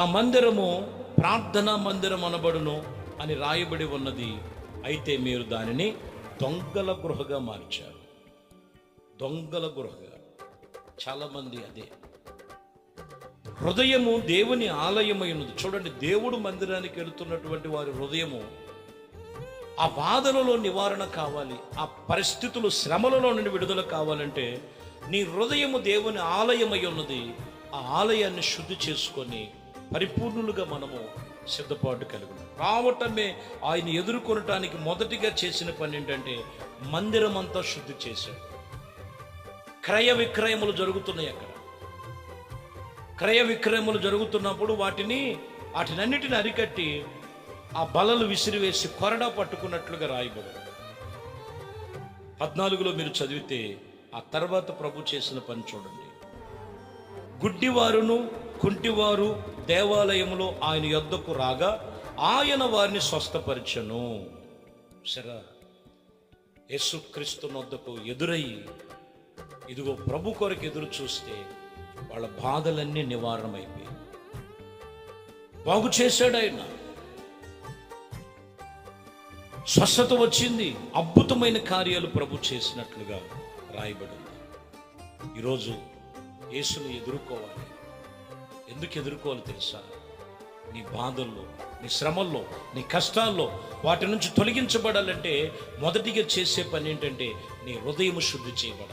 ఆ మందిరము ప్రార్థన మందిరం అనబడును అని రాయబడి ఉన్నది. అయితే మీరు దానిని దొంగల గృహగా మార్చారు. దొంగల గృహగా. చాలామంది అదే. హృదయము దేవుని ఆలయమై ఉన్నది చూడండి దేవుడు మందిరానికి వెళుతున్నటువంటి వారి హృదయము ఆ బాధలలో నివారణ కావాలి. ఆ పరిస్థితులు శ్రమలలో నుండి విడుదల కావాలంటే నీ హృదయము దేవుని ఆలయమై ఉన్నది. ఆ ఆలయాన్ని శుద్ధి చేసుకొని పరిపూర్ణులుగా మనము సిద్ధపాటు కలిగి రావటమే ఆయన ఎదుర్కొనటానికి మొదటిగా చేసిన పని ఏంటంటే మందిరం అంతా శుద్ధి చేశాడు. క్రయ విక్రయములు జరుగుతున్నాయి అక్కడ. క్రయ విక్రయములు జరుగుతున్నప్పుడు వాటిని వాటినన్నిటిని అరికట్టి ఆ బలలు విసిరివేసి కొరడా పట్టుకున్నట్లుగా రాయబడు పద్నాలుగులో మీరు చదివితే ఆ తర్వాత ప్రభు చేసిన పని చూడండి. గుడ్డివారును కుంటివారు దేవాలయంలో ఆయన యొద్దకు రాగా ఆయన వారిని స్వస్థపరచను. సరే యేసుక్రీస్తు వద్దకు ఎదురయ్యి ఇదిగో ప్రభు కొరకు ఎదురు చూస్తే వాళ్ళ బాధలన్నీ నివారణమైపోయి బాగు చేశాడు ఆయన. స్వస్థత వచ్చింది. అద్భుతమైన కార్యాలు ప్రభు చేసినట్లుగా రాయబడింది. ఈరోజు యేసుని ఎదుర్కోవాలి. ఎందుకు ఎదుర్కోవాలి తెలుసా? నీ బాధల్లో నీ శ్రమల్లో నీ కష్టాల్లో వాటి నుంచి తొలగించబడాలంటే మొదటిగా చేసే పని ఏంటంటే నీ హృదయం శుద్ధి చేయబడాలి.